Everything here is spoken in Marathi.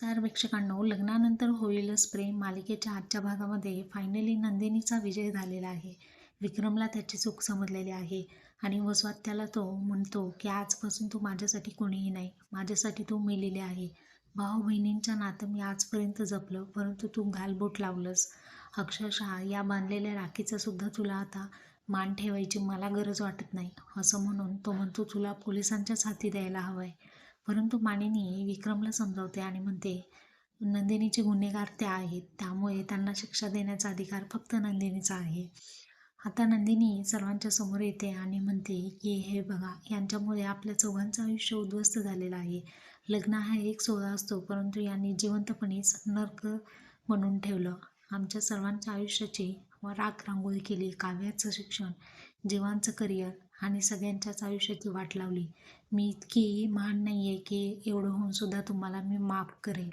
नमस्कार प्रेक्षकांनो. लग्नानंतर होईलच प्रेम मालिकेच्या आजच्या भागामध्ये फायनली नंदिनीचा विजय झालेला आहे. विक्रमला त्याची चूक समजलेली आहे आणि वसवात त्याला तो म्हणतो की आजपासून तू माझ्यासाठी कोणीही नाही. माझ्यासाठी तू मेलेली आहे. भाऊ बहिणींच्या नातं मी आजपर्यंत जपलं परंतु तू घालबोट लावलंस. अक्षरशः या बांधलेल्या राखीचा सुद्धा तुला आता मान ठेवायची मला गरज वाटत नाही. असं म्हणून तो म्हणतो तुला पोलिसांच्याच हाती द्यायला हवं आहे परंतु मानिनी विक्रमला समजावते आणि म्हणते नंदिनीचे गुन्हेगार त्या आहेत त्यामुळे त्यांना शिक्षा देण्याचा अधिकार फक्त नंदिनीचा आहे. आता नंदिनी सर्वांच्या समोर येते आणि म्हणते की हे बघा यांच्यामुळे आपल्या चौघांचं आयुष्य उद्ध्वस्त झालेलं आहे. लग्न हा एक सोहळा असतो परंतु यांनी जिवंतपणीच नर्क बनवून ठेवलं. आमच्या सर्वांच्या आयुष्याची राख रांगोळी केली काव्याचं शिक्षण जीवांचं करिअर आणि सगळ्यांच्याच आयुष्याची वाट लावली. मी इतकी महान नाही आहे की एवढं होऊन सुद्धा तुम्हाला मी माफ करेल